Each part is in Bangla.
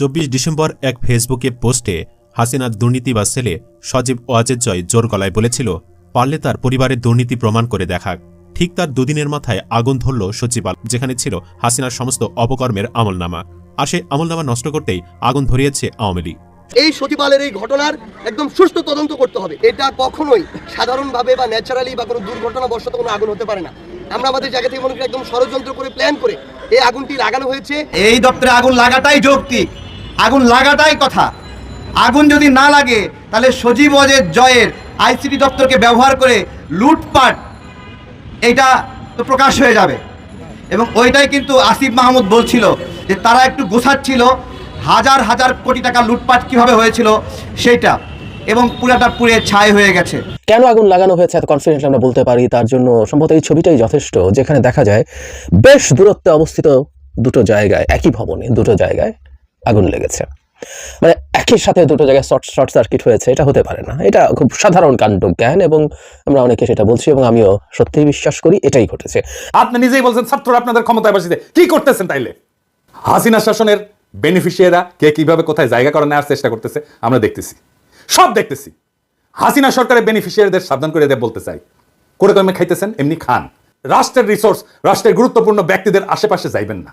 চব্বিশ ডিসেম্বর এক ফেসবুকে পোস্টে হাসিনার দুর্নীতি বা সেলে সজীব ওয়াজেদ জয় জোর গলায় বলেছিল পারলে তার পরিবারের দুর্নীতি প্রমাণ করে দেখাক। ঠিক তার দুদিনের মাথায় আগুন ধরল সচিবাল যেখানে ছিল হাসিনার সমস্ত অপকর্মের আমলনামা। আর সেই আমলনামা নষ্ট করতেই আগুন ধরিয়েছে আওয়ামী লীগ। এই সচিবালয়ের এই ঘটনার একদম সুষ্ঠু তদন্ত করতে হবে। এটা কখনোই সাধারণভাবে বা ন্যাচারালি বা কোনো দুর্ঘটনা বশত কোনো আগুন হতে পারে না। আমরা আমাদের জায়গা থেকে মনে করি একদম ষড়যন্ত্র করে প্ল্যান করে এই আগুনটি লাগানো হয়েছে। এই দপ্তরে আগুন লাগাটাই যৌক্তিক। আগুন লাগাটাই কথা। আগুন যদি না লাগে, তাহলে সজীব অজের জয়ের আইসিটি দপ্তরকে ব্যবহার করে লুটপাট এটা তো প্রকাশ হয়ে যাবে। এবং ওইটাই কিন্তু আসিফ মাহমুদ বলছিল যে তারা একটু গোছাচ্ছিল, হাজার হাজার কোটি টাকা লুটপাট কীভাবে হয়েছিল সেইটা, এবং পুরাটা পুড়ে ছাই হয়ে গেছে। কেন আগুন লাগানো হয়েছে এত কনফিডেন্ট আমরা বলতে পারি? তার জন্য সম্ভবত এই ছবিটাই যথেষ্ট, যেখানে দেখা যায় বেশ দূরত্বে অবস্থিত দুটো জায়গায়, একই ভবনে, দুটো জায়গায় আগুন লেগেছে। মানে একই সাথে দুটো জায়গায় শর্ট শর্ট সার্কিট হয়েছে, এটা হতে পারে না। এটা খুব সাধারণ কাণ্ড জ্ঞান এবং আমরা অনেকে সেটা বলছি এবং আমিও সত্যিই বিশ্বাস করি, এটাই ঘটেছে। আপনি নিজেই বলছেন ছাত্ররা আপনাদের ক্ষমতায় বসিতে কি করতেছেন তাইলে? হাসিনা শাসনের বেনিফিশিয়াররা কে কীভাবে কোথায় জায়গা করে নেওয়ার চেষ্টা করতেছে, আমরা দেখতেছি। সব দেখতেছি। হাসিনা সরকারের বেনিফিশিয়ারদের সাবধান করে দিয়ে বলতে চাই। করে কমে খাইতেছেন, এমনি খান। রাষ্ট্রের রিসোর্স রাষ্ট্রের গুরুত্বপূর্ণ ব্যক্তিদের আশেপাশে যাইবেন না।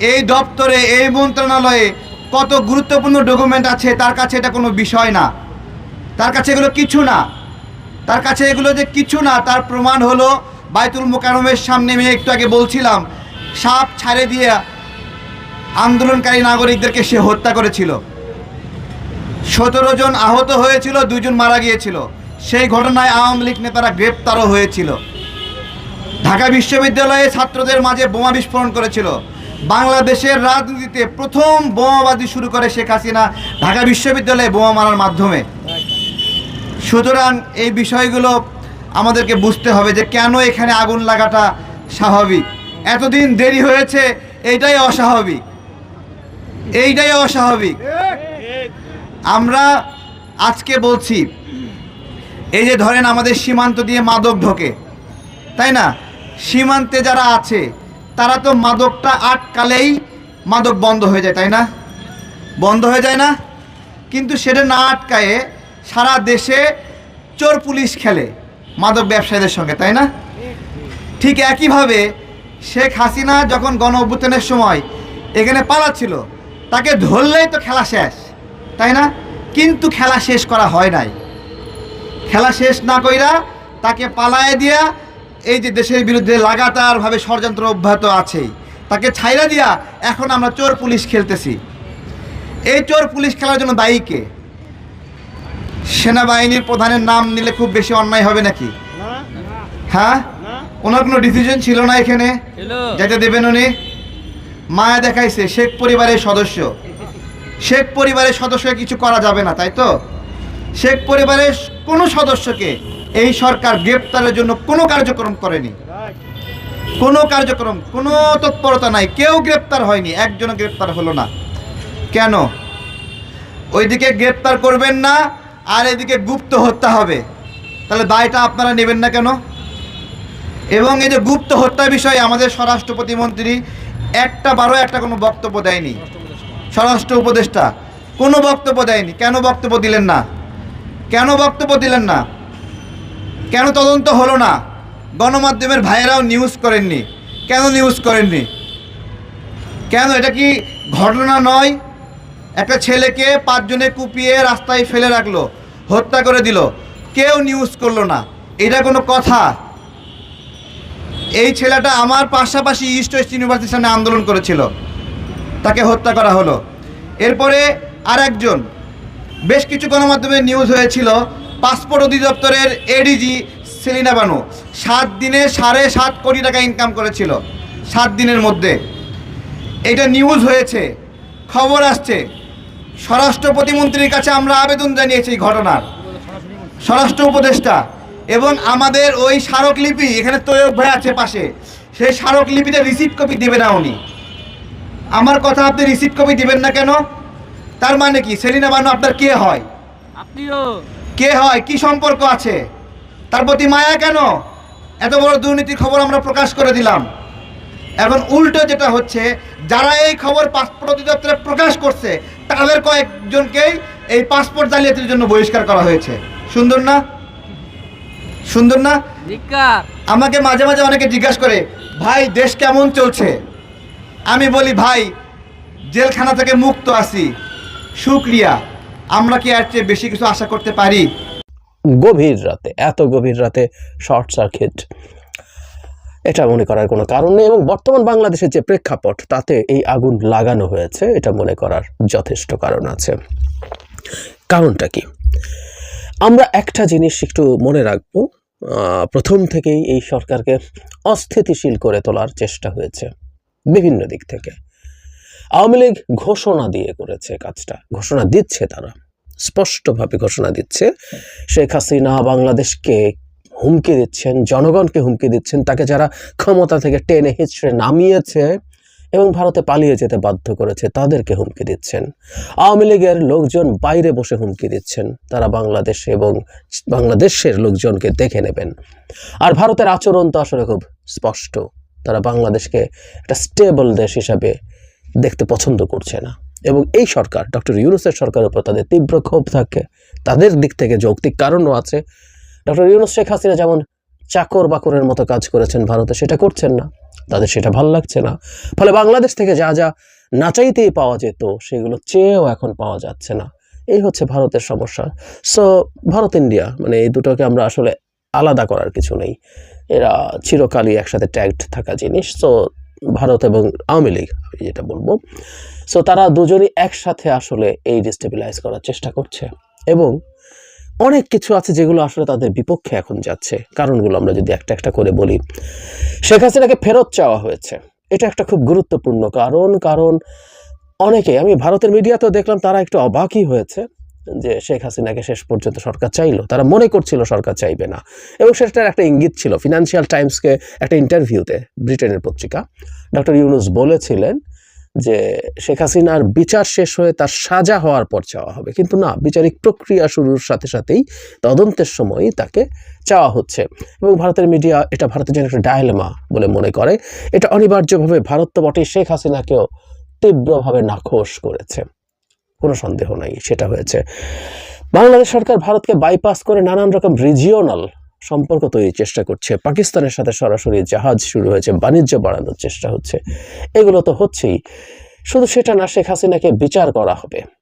এই দপ্তরে, এই মন্ত্রণালয়ে কত গুরুত্বপূর্ণ ডকুমেন্ট আছে, তার কাছে এটা কোনো বিষয় না। তার কাছে এগুলো কিছু না। তার কাছে এগুলো যে কিছু না, তার প্রমাণ হলো বাইতুল মোকারমের সামনে আমি একটু আগে বলছিলাম, সাপ ছাড়ে দিয়ে আন্দোলনকারী নাগরিকদেরকে সে হত্যা করেছিল। সতেরো জন আহত হয়েছিল দুজন মারা গিয়েছিল। সেই ঘটনায় আওয়ামী লীগ নেতারা গ্রেপ্তারও হয়েছিল। ঢাকা বিশ্ববিদ্যালয়ে ছাত্রদের মাঝে বোমা বিস্ফোরণ করেছিল। বাংলাদেশের রাজনীতিতে প্রথম বোমাবাজি শুরু করে শেখ হাসিনা ঢাকা বিশ্ববিদ্যালয়ে বোমা মারার মাধ্যমে। সুতরাং এই বিষয়গুলো আমাদেরকে বুঝতে হবে যে কেন এখানে আগুন লাগাটা স্বাভাবিক। এতদিন দেরি হয়েছে, এইটাই অস্বাভাবিক। এইটাই অস্বাভাবিক। আমরা আজকে বলছি, এই যে ধরেন আমাদের সীমান্ত দিয়ে মাদক ঢোকে, তাই না? সীমান্তে যারা আছে তারা তো মাদকটা আটকালেই মাদক বন্ধ হয়ে যায়, তাই না? বন্ধ হয়ে যায় না? কিন্তু সেটা না আটকায়ে সারা দেশে চোর পুলিশ খেলে মাদক ব্যবসায়ীদের সঙ্গে, তাই না? ঠিক একইভাবে শেখ হাসিনা যখন গণ অভ্যুত্থানের সময় এখানে পালাচ্ছিল, তাকে ধরলেই তো খেলা শেষ, তাই না? কিন্তু খেলা শেষ করা হয় নাই। খেলা শেষ না কইরা তাকে পালায় দিয়া এই যে দেশের বিরুদ্ধে লাগাতারভাবে ষড়যন্ত্র অব্যাহত আছেই তাকে ছাইরা দিয়া এখন আমরা চোর পুলিশ খেলতেছি। এই চোর পুলিশ খেলার জন্য দায়ী কে? সেনাবাহিনীর প্রধানের নাম নিলে খুব বেশি অন্যায় হবে নাকি? হ্যাঁ? ওনার কোনো ডিসিশন ছিল না এখানে? যেতে দেবেন উনি? মায়া দেখাইছে শেখ পরিবারের সদস্য। শেখ পরিবারের সদস্যকে কিছু করা যাবে না তাই তো? শেখ পরিবারের কোনো সদস্যকে এই সরকার গ্রেপ্তারের জন্য কোনো কার্যক্রম করেনি। কোনো কার্যক্রম, কোনো তৎপরতা নাই। কেউ গ্রেপ্তার হয়নি, একজনও গ্রেপ্তার হলো না। কেন? ওইদিকে গ্রেপ্তার করবেন না, আর এদিকে গুপ্ত হত্যা হবে। তাহলে দায়টা আপনারা নেবেন না কেন? এবং এই যে গুপ্ত হত্যা বিষয়ে আমাদের স্বরাষ্ট্র প্রতিমন্ত্রী একটা বারো একটা কোনো বক্তব্য দেয়নি। স্বরাষ্ট্র উপদেষ্টা কোনো বক্তব্য দেয়নি। কেন বক্তব্য দিলেন না? কেন বক্তব্য দিলেন না? কেন তদন্ত হলো না? গণমাধ্যমের ভাইয়েরাও নিউজ করেননি। কেন নিউজ করেননি? কেন এটা কি ঘটনা নয়? একটা ছেলেকে পাঁচজনে কুপিয়ে রাস্তায় ফেলে রাখল, হত্যা করে দিল। কেউ নিউজ করল না। এটা কোনো কথা? এই ছেলেটা আমার পাশাপাশি ইস্ট ওয়েস্ট ইউনিভার্সিটির সামনে আন্দোলন করেছিল। তাকে হত্যা করা হলো। এরপরে আর একজন বেশ কিছু গণমাধ্যমে নিউজ হয়েছিল। পাসপোর্ট অধিদপ্তরের এডিজি সেলিনা বানু। সাত দিনে সাড়ে সাত কোটি টাকা ইনকাম করেছিল, সাত দিনের মধ্যে। এটা নিউজ হয়েছে, খবর আসছে। স্বরাষ্ট্র প্রতিমন্ত্রীর কাছে আমরা আবেদন জানিয়েছি ঘটনার। স্বরাষ্ট্র উপদেষ্টা এবং আমাদের ওই স্মারকলিপি, এখানে তৈয়ব ভাই আছে পাশে, সেই স্মারকলিপিতে রিসিপ্ট কপি দেবে না উনি। আমার কথা আপনি রিসিপ্ট কপি দিবেন না কেন? তার মানে কি? সেলিনা বানু, আপনার কে হয়? আপনিও কে হয়? কি সম্পর্ক আছে? তার প্রতি মায়া কেন? এত বড় দুর্নীতির খবর আমরা প্রকাশ করে দিলাম। এখন উল্টো যেটা হচ্ছে যারা এই খবর পাসপোর্ট অধিদপ্তরে প্রকাশ করছে তাদের কয়েকজনকেই এই পাসপোর্ট জালিয়াতির জন্য বহিষ্কার করা হয়েছে। সুন্দর না? সুন্দর না? আমাকে মাঝে মাঝে অনেকে জিজ্ঞাসা করে ভাই দেশ কেমন চলছে? আমি বলি ভাই জেলখানা থেকে মুক্ত আছি। শুক্রিয়া আমরা কি এর চেয়ে বেশি কিছু আশা করতে পারি? গভীর রাতে, এত গভীর রাতে শর্ট সার্কিট। এটা মনে করার কোনো কারণ নেই এবং বর্তমান বাংলাদেশের যে প্রেক্ষাপট, তাতে এই আগুন লাগানো হয়েছে, এটা মনে করার যথেষ্ট কারণ আছে। কারণটা কি? আমরা একটা জিনিস একটু মনে রাখব প্রথম থেকেই এই সরকারকে অস্থিতিশীল করে তোলার চেষ্টা হয়েছে, বিভিন্ন দিক থেকে। আওয়ামী লীগ ঘোষণা দিয়ে করেছে কাজটা, ঘোষণা দিচ্ছে তারা, স্পষ্টভাবে ঘোষণা দিচ্ছে। শেখ হাসিনা বাংলাদেশকে হুমকি দিচ্ছেন, জনগণকে হুমকি দিচ্ছেন, তাকে যারা ক্ষমতা থেকে টেনে হিচড়ে নামিয়েছে এবং ভারতে পালিয়ে যেতে বাধ্য করেছে, তাদেরকে হুমকি দিচ্ছেন। আওয়ামী লীগের লোকজন বাইরে বসে হুমকি দিচ্ছেন, তারা বাংলাদেশ এবং বাংলাদেশের লোকজনকে দেখে নেবেন। আর ভারতের আচরণ তো আসলে খুব স্পষ্ট, তারা বাংলাদেশকে একটা স্টেবল দেশ হিসাবে দেখতে পছন্দ করছে না। এবং এই সরকার, ডক্টর ইউনুসের সরকারের উপর তাদের তীব্র ক্ষোভ থাকে। তাদের দিক থেকে যৌক্তিক কারণও আছে। ডক্টর ইউনুস, শেখ হাসিনা যেমন চাকর বাকরের মতো কাজ করেছেন ভারতে, সেটা করছেন না। তাদের সেটা ভালো লাগছে না। ফলে বাংলাদেশ থেকে যা যা না চাইতেই পাওয়া যেত, সেগুলো চেয়েও এখন পাওয়া যাচ্ছে না। এই হচ্ছে ভারতের সমস্যা। সো ভারত ইন্ডিয়া মানে এই দুটোকে আমরা আসলে আলাদা করার কিছু নেই। এরা চিরকালই একসাথে ট্যাগড থাকা জিনিস। সো ভারত এবং আওয়ামী লীগ, আমি যেটা বলব। সো তারা দুজনই একসাথে আসলে এই ডিস্টেবিলাইজ করার চেষ্টা করছে এবং অনেক কিছু আছে যেগুলো আসলে তাদের বিপক্ষে এখন যাচ্ছে। কারণগুলো আমরা যদি একটা একটা করে বলি। শেখ হাসিনাকে ফেরত চাওয়া হয়েছে। এটা একটা খুব গুরুত্বপূর্ণ কারণ কারণ অনেকে, আমি ভারতের মিডিয়াতেও দেখলাম তারা একটু অবাকই হয়েছে। যে শেখ হাসিনাকে শেষ পর্যন্ত সরকার চাইলো, তারা মনে করছিল সরকার চাইবে না। এবং সেটার একটা ইঙ্গিত ছিল ফিনান্সিয়াল টাইমসকে একটা ইন্টারভিউতে ব্রিটেনের পত্রিকা। ডক্টর ইউনুস বলেছিলেন যে শেখ হাসিনার বিচার শেষ হয়ে তার সাজা হওয়ার পর চাওয়া হবে। কিন্তু না, বিচারিক প্রক্রিয়া শুরুর সাথে সাথেই তদন্তের সময়ই তাকে চাওয়া হচ্ছে। এবং ভারতের মিডিয়া এটা ভারতের জন্য একটা ডায়লেমা বলে মনে করে। এটা অনিবার্যভাবে ভারত তো বটেই শেখ হাসিনাকেও তীব্রভাবে নাখোশ করেছে। কোনো সন্দেহ নাই, সেটা হয়েছে। বাংলাদেশ সরকার ভারতকে বাইপাস করে নানান রকম রিজিওনাল সম্পর্ক তৈরির চেষ্টা করছে। পাকিস্তানের সাথে সরাসরি জাহাজ শুরু হয়েছে, বাণিজ্য বাড়ানোর চেষ্টা হচ্ছে। এগুলো তো হচ্ছেই। শুধু সেটা না, শেখ হাসিনাকে বিচার করা হবে।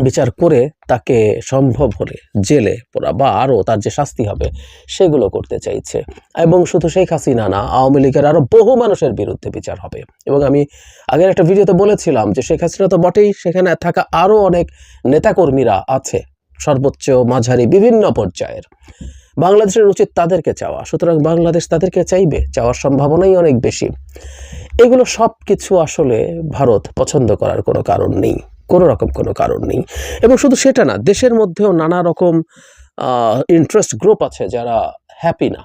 বিচার করে তাকে সম্ভব হলে জেলে পোড়া বা আরও তার যে শাস্তি হবে, সেগুলো করতে চাইছে। এবং শুধু শেখ হাসিনা না, আওয়ামী লীগের আরও বহু মানুষের বিরুদ্ধে বিচার হবে। এবং আমি আগের একটা ভিডিওতে বলেছিলাম যে শেখ হাসিনা তো বটেই, সেখানে থাকা আরও অনেক নেতাকর্মীরা আছে, সর্বোচ্চ মাঝারি বিভিন্ন পর্যায়ের। বাংলাদেশের উচিত তাদেরকে চাওয়া, সুতরাং বাংলাদেশ তাদেরকে চাইবে, চাওয়ার সম্ভাবনাই অনেক বেশি। এগুলো সব কিছু আসলে ভারত পছন্দ করার কোনো কারণ নেই। কোনো রকম কোনো কারণ নেই। এবং শুধু সেটা না, দেশের মধ্যেও নানা রকম ইন্টারেস্ট গ্রুপ আছে যারা হ্যাপি না।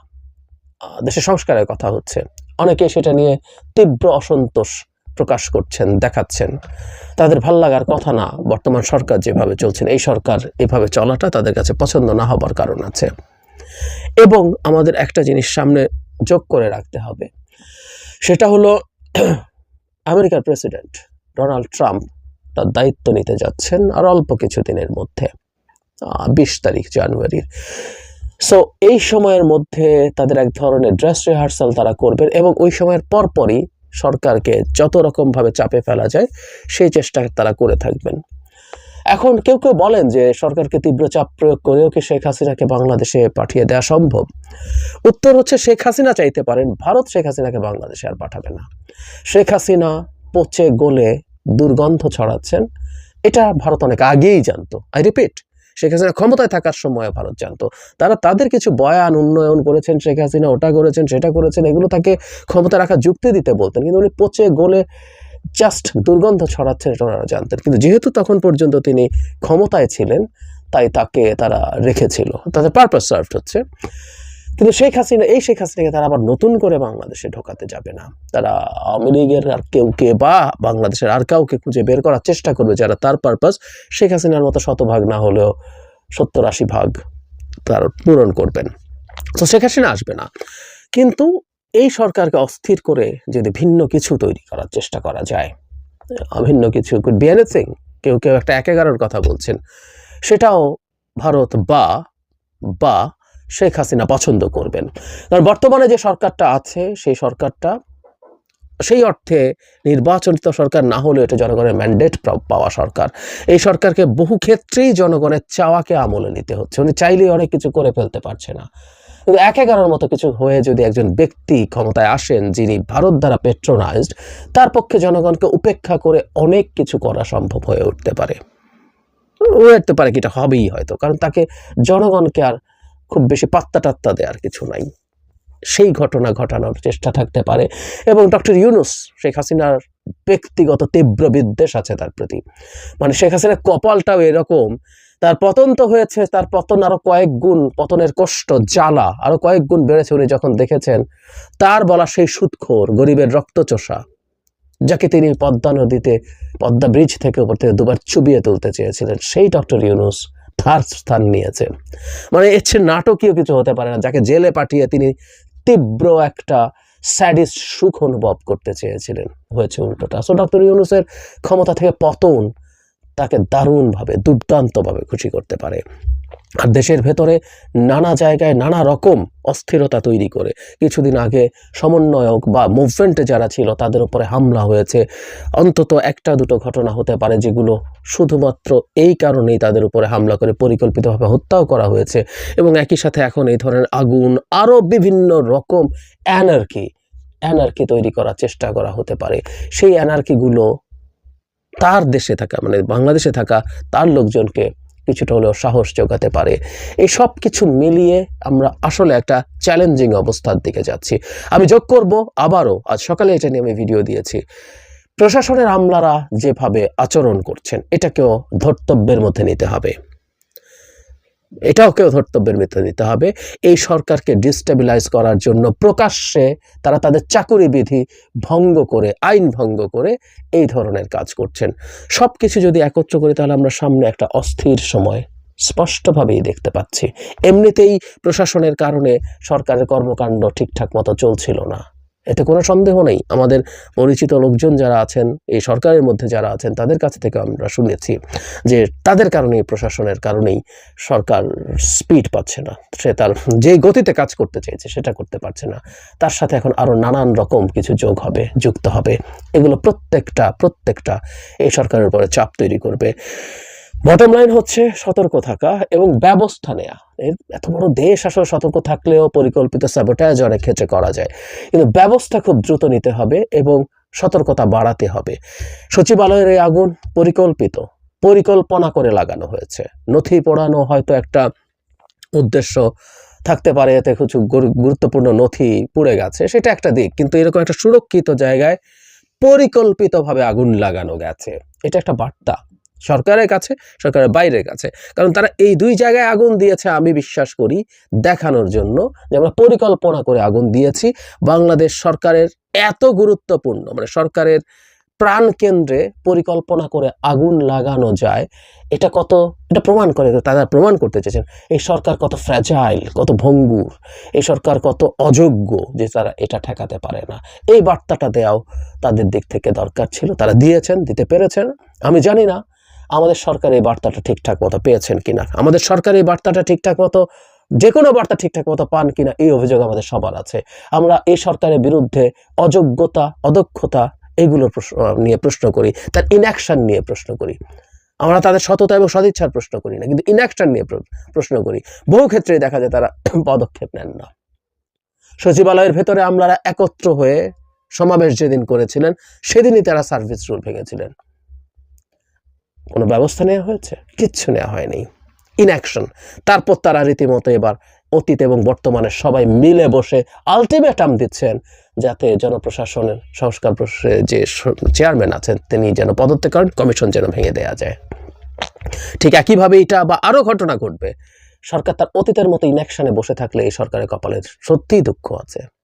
দেশের সংস্কারের কথা হচ্ছে। অনেকে সেটা নিয়ে তীব্র অসন্তোষ প্রকাশ করছেন, দেখাচ্ছেন। তাদের ভালো লাগার কথা না, বর্তমান সরকার যেভাবে চলছেন, এই সরকার এভাবে চলাটা তাদের কাছে পছন্দ না হবার কারণ আছে। এবং আমাদের একটা জিনিস সামনে যোগ করে রাখতে হবে। সেটা হলো, আমেরিকার প্রেসিডেন্ট ডোনাল্ড ট্রাম্প তার দায়িত্ব নিতে যাচ্ছেন আর অল্প কিছু দিনের মধ্যে বিশ তারিখ জানুয়ারির। সো এই সময়ের মধ্যে তাদের এক ধরনের ড্রেস রিহার্সাল তারা করবেন এবং ওই সময়ের পরপরই সরকারকে যত রকমভাবে চাপে ফেলা যায়, সেই চেষ্টা তারা করে থাকবেন। এখন কেউ কেউ বলেন যে সরকারকে তীব্র চাপ প্রয়োগ করেও কি শেখ হাসিনাকে বাংলাদেশে পাঠিয়ে দেওয়া সম্ভব? উত্তর হচ্ছে শেখ হাসিনা চাইতে পারেন, ভারত শেখ হাসিনাকে বাংলাদেশে আর পাঠাবে না। শেখ হাসিনা পচে গলে দুর্গন্ধ ছড়াচ্ছেন। এটা ভারত অনেক আগেই জানতো। আই রিপিট শেখ হাসিনা ক্ষমতায় থাকার সময় ভারত জানতো। তারা তাদের কিছু বয়ান, উন্নয়ন করেছেন, শেখ হাসিনা ওটা করেছেন, সেটা করেছেন, এগুলো তাকে ক্ষমতা রাখার যুক্তি দিতে বলতেন। কিন্তু উনি পচে গলে জাস্ট দুর্গন্ধ ছড়াচ্ছেন এটা ওনারা জানতেন। কিন্তু যেহেতু তখন পর্যন্ত তিনি ক্ষমতায় ছিলেন, তাই তাকে তারা রেখেছিল। তাদের পারপাস সার্ভড হচ্ছে। কিন্তু শেখ হাসিনা, এই শেখ হাসিনাকে তারা আবার নতুন করে বাংলাদেশে ঢোকাতে যাবে না। তারা আওয়ামী লীগের আর কেউ কে বা বাংলাদেশের আর কাউকে খুঁজে বের করার চেষ্টা করবে যারা তার পারপাস শেখ হাসিনার মতো শতভাগ না হলেও সত্তর আশি ভাগ তার পূরণ করবেন। তো শেখ হাসিনা আসবে না। কিন্তু এই সরকারকে অস্থির করে যদি ভিন্ন কিছু তৈরি করার চেষ্টা করা যায়, ভিন্ন কিছু কুড বি কেউ কেউ একটা এক এগারোর কথা বলছেন, সেটাও ভারত বা বা শেখ হাসিনা পছন্দ করবেন। কারণ বর্তমানে যে সরকারটা আছে, সেই সরকারটা, সেই অর্থে নির্বাচনিত সরকার না হলেও এটা জনগণের ম্যান্ডেট পাওয়া সরকার। এই সরকারকে বহু ক্ষেত্রেই জনগণের চাওয়াকে আমলে নিতে হচ্ছে। উনি চাইলেই অনেক কিছু করে ফেলতে পারছে না। কিন্তু এক এগারোর মতো কিছু হয়ে যদি একজন ব্যক্তি ক্ষমতায় আসেন, যিনি ভারত দ্বারা পেট্রোনাইজড তার পক্ষে জনগণকে উপেক্ষা করে অনেক কিছু করা সম্ভব হয়ে উঠতে পারে। উঠতে পারে কি, এটা হবেই হয়তো। কারণ তাকে জনগণকে আর খুব বেশি পাত্তা টাত্তা দেওয়ার কিছু নাই। সেই ঘটনা ঘটানোর চেষ্টা থাকতে পারে এবং ডক্টর ইউনুস, শেখ হাসিনার ব্যক্তিগত তীব্র বিদ্বেষ আছে তার প্রতি। মানে শেখ হাসিনার কপালটাও এরকম, তার পতন তো হয়েছে, তার পতন আরও কয়েক গুণ, পতনের কষ্ট জ্বালা আরও কয়েক গুণ বেড়েছে উনি যখন দেখেছেন, তার বলা সেই সুৎখোর, গরিবের রক্তচোষা, যাকে তিনি পদ্মা নদীতে, পদ্মা ব্রিজ থেকে উপর থেকে দুবার চুবিয়ে তুলতে চেয়েছিলেন, সেই ডক্টর ইউনুস তার স্থান নিয়েছে। মানে এর চেয়ে নাটকীয় কিছু হতে পারে না, যাকে জেলে পাঠিয়ে তিনি তীব্র একটা স্যাডিস সুখ অনুভব করতে চেয়েছিলেন, হয়েছে উল্টোটা। সো ডক্টর ইউনুসের ক্ষমতা থেকে পতন তাকে দারুণভাবে, দুর্দান্তভাবে খুশি করতে পারে। আর দেশের ভেতরে নানা জায়গায় নানা রকম অস্থিরতা তৈরি করে। কিছুদিন আগে সমন্বয়ক বা মুভমেন্টে যারা ছিল, তাদের উপরে হামলা হয়েছে। অন্তত একটা দুটো ঘটনা হতে পারে যেগুলো শুধুমাত্র এই কারণেই তাদের উপরে হামলা করে, পরিকল্পিতভাবে হত্যাও করা হয়েছে। এবং একই সাথে এখন এই ধরনের আগুন আরও বিভিন্ন রকম অ্যানার্কি অ্যানার্কি তৈরি করার চেষ্টা করা হতে পারে। সেই অ্যানার্কিগুলো তার দেশে থাকা মানে বাংলাদেশে থাকা তার লোকজনকে কিছুটা হলেও সাহস জোগাতে পারে। এই সব কিছু মিলিয়ে আমরা আসলে একটা চ্যালেঞ্জিং অবস্থার দিকে যাচ্ছি। আমি যোগ করব আবারও, আজ সকালে এটা নিয়ে আমি ভিডিও দিয়েছি। প্রশাসনের আমলারা যেভাবে আচরণ করছেন, এটাকেও ধর্তব্যের মধ্যে নিতে হবে। এটাও কেউ ধর্তব্যের মধ্যে নিতে হবে। এই সরকারকে ডিস্টেবিলাইজ করার জন্য প্রকাশ্যে তারা তাদের চাকুরি বিধি ভঙ্গ করে, আইন ভঙ্গ করে এই ধরনের কাজ করছেন। সব কিছু যদি একত্র করি তাহলে আমরা সামনে একটা অস্থির সময় স্পষ্টভাবেই দেখতে পাচ্ছি। এমনিতেই প্রশাসনের কারণে সরকারের কর্মকাণ্ড ঠিকঠাক মতো চলছিল না। এতে কোনো সন্দেহ নেই। আমাদের পরিচিত লোকজন যারা আছেন, এই সরকারের মধ্যে যারা আছেন, তাদের কাছ থেকে আমরা শুনেছি যে তাদের কারণেই, প্রশাসনের কারণেই সরকার স্পিড পাচ্ছে না। সে তার যে গতিতে কাজ করতে চাইছে, সেটা করতে পারছে না। তার সাথে এখন আরও নানান রকম কিছু যোগ হবে, যুক্ত হবে। এগুলো প্রত্যেকটা প্রত্যেকটা এই সরকারের উপরে চাপ তৈরি করবে। বটম লাইন হচ্ছে সতর্ক থাকা এবং ব্যবস্থা নেওয়া এত বড় দেশ আসলে সতর্ক থাকলেও পরিকল্পিত স্যাবোটাজ অনেক ক্ষেত্রে করা যায়। কিন্তু ব্যবস্থা খুব দ্রুত নিতে হবে এবং সতর্কতা বাড়াতে হবে। সচিবালয়ের এই আগুন পরিকল্পিত, পরিকল্পনা করে লাগানো হয়েছে। নথি পড়ানো হয়তো একটা উদ্দেশ্য থাকতে পারে, এতে কিছু গুরু- গুরুত্বপূর্ণ নথি পুড়ে গেছে, সেটা একটা দিক। কিন্তু এরকম একটা সুরক্ষিত জায়গায় পরিকল্পিতভাবে আগুন লাগানো গেছে। এটা একটা বার্তা। সরকারের কাছে, সরকারের বাইরের কাছে। কারণ তারা এই দুই জায়গায় আগুন দিয়েছে, আমি বিশ্বাস করি, দেখানোর জন্য যে আমরা পরিকল্পনা করে আগুন দিয়েছি। বাংলাদেশ সরকারের এত গুরুত্বপূর্ণ মানে সরকারের প্রাণ কেন্দ্রে পরিকল্পনা করে আগুন লাগানো যায়, এটা কত, এটা প্রমাণ করে, তারা প্রমাণ করতে চেয়েছেন, এই সরকার কত ফ্র্যাজাইল কত ভঙ্গুর, এই সরকার কত অযোগ্য যে তারা এটা ঠেকাতে পারে না। এই বার্তাটা দেওয়াও তাদের দিক থেকে দরকার ছিল, তারা দিয়েছেন, দিতে পেরেছেন, আমি জানি না। আমাদের সরকার এই বার্তাটা ঠিকঠাক মতো পেয়েছেন কিনা? আমাদের সরকার এই বার্তাটা ঠিকঠাক মতো যে কোনো বার্তা ঠিকঠাক মতো পান কিনা, এই অভিযোগ আমাদের সবার আছে। আমরা এই সরকারের বিরুদ্ধে অযোগ্যতা, অদক্ষতা এগুলোর প্রশ্ন নিয়ে প্রশ্ন করি, তার ইনঅ্যাকশন নিয়ে প্রশ্ন করি। আমরা তাদের সততা এবং সদিচ্ছার প্রশ্ন করি না, কিন্তু ইনঅ্যাকশন নিয়ে প্রশ্ন করি। বহু ক্ষেত্রে দেখা যায় তারা পদক্ষেপ নেন না। সচিবালয়ের ভেতরে আমরা একত্র হয়ে সমাবেশ যেদিন করেছিলেন, সেদিনই তারা সার্ভিস রুল ভেঙেছিলেন। কোনো ব্যবস্থা নেওয়া হয়েছে? কিচ্ছু নেওয়া হয়নি। ইনঅ্যাকশন তারপর তারা রীতিমতো এবার অতীত এবং বর্তমানে সবাই মিলে বসে আলটিমেটাম দিচ্ছেন যাতে জনপ্রশাসনের সংস্কার যে চেয়ারম্যান আছেন, তিনি যেন পদত্যাগ করেন কমিশন যেন ভেঙে দেওয়া যায়। ঠিক একইভাবে এটা বা আরও ঘটনা ঘটবে। সরকার তার অতীতের মতো ইনঅ্যাকশনে বসে থাকলে এই সরকারের কপালে সত্যিই দুঃখ আছে।